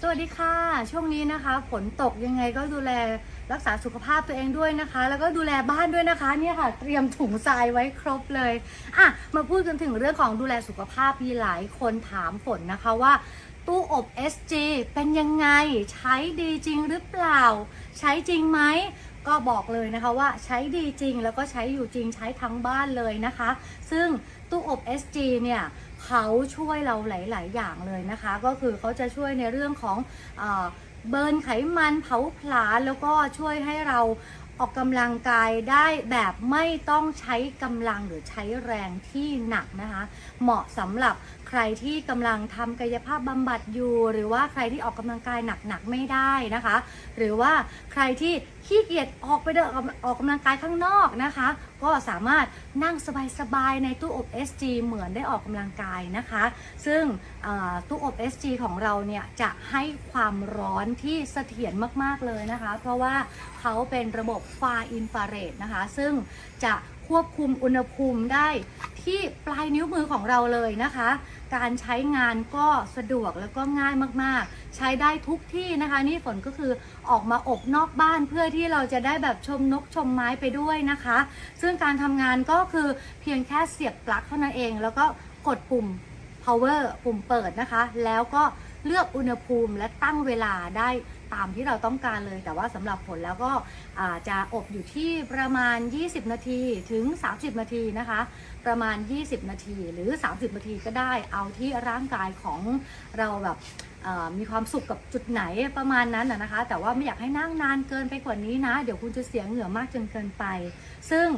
สวัสดีค่ะ ช่วงนี้นะคะฝนตกยังไงก็ดูแลรักษาสุขภาพตัวเองด้วยนะคะ แล้วก็ดูแลบ้านด้วยนะคะเนี่ยค่ะ เตรียมถุงทรายไว้ครบเลยอะมาพูดกันถึงเรื่องของดูแลสุขภาพมีหลายคนถามฝนนะคะว่า ตู้อบ SG เป็นยังไง ใช้ดีจริงหรือเปล่า ใช้จริงไหม ก็บอกเลยนะคะว่าใช้ดีจริงแล้วก็ใช้อยู่จริงใช้ทั้งบ้านเลยนะคะ ซึ่งตู้อบ SG เนี่ยเขาช่วยเราหลาย ๆ อย่างเลยนะคะ ก็คือเขาจะช่วยในเรื่องของอเบิร์นไขมันเผาผลาญแล้วก็ช่วยให้เราออกกำลังกายได้แบบไม่ต้องใช้กำลังหรือใช้แรงที่หนักนะคะ เหมาะสำหรับ รที่กำลังทำกายภาพบำบัดอยู่ หรือว่าใครที่ออกกำลังกายหนักๆไม่ได้นะคะ หรือว่าใครที่ขี้เกียจออกไปเดินออกกำลังกายข้างนอกนะคะ ก็สามารถนั่งสบายๆในตู้อบ SG เหมือนได้ออกกำลังกายนะคะ ซึ่งเอ่อตู้อบ SG ของเราเนี่ยจะให้ความร้อนที่เสถียรมากๆเลยนะคะ เพราะว่าเขาเป็นระบบฟาอินฟราเรดนะคะ ซึ่งจะควบคุมอุณหภูมิได้ที่ปลายนิ้วมือของเราเลยนะคะ การใช้งานก็สะดวกแล้วก็ง่ายมากๆ ใช้ได้ทุกที่นะคะ นี่ฝนก็คือออกมาอบนอกบ้านเพื่อที่เราจะได้แบบชมนกชมไม้ไปด้วยนะคะ ซึ่งการทำงานก็คือเพียงแค่เสียบปลั๊กเท่านั้นเอง แล้วก็กดปุ่ม power ปุ่มเปิดนะคะ แล้วก็ เลือกอุณหภูมิและตั้งเวลาได้ตามที่เราต้องการเลย แต่ว่าสำหรับผลแล้วก็จะอบอยู่ที่ประมาณ 20 นาทีถึง 30 นาทีนะคะ ประมาณ 20 นาทีหรือ 30 นาทีก็ได้เอาที่ร่างกายของเราแบบมีความสุขกับจุดไหนประมาณนั้นนะนะคะ แต่ว่าไม่อยากให้นั่งนานเกินไปกว่านี้นะ เดี๋ยวคุณจะเสียเหงื่อมากจนเกินไป ซึ่ง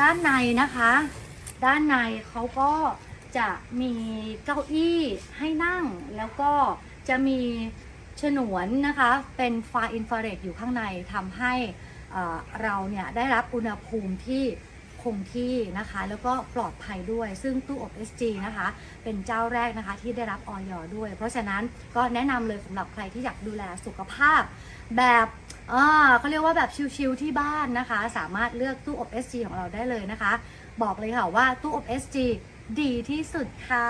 ด้านในนะคะ ด้านในเขาก็จะมีเก้าอี้ให้นั่งแล้วก็ จะมีฉนวนนะคะเป็นไฟอินฟราเรดอยู่ข้างในทำให้เราเนี่ยได้รับอุณหภูมิที่คงที่นะคะ แล้วก็ปลอดภัยด้วย ซึ่งตู้อบ SG นะคะ เป็นเจ้าแรกนะคะที่ได้รับออยด้วย เพราะฉะนั้นก็แนะนำเลยสำหรับใครที่อยากดูแลสุขภาพ แบบเขาเรียกว่าแบบชิลๆที่บ้านนะคะ สามารถเลือกตู้อบ SG ของเราได้เลยนะคะ บอกเลยค่ะว่าตู้อบ SG ดีที่สุดค่ะ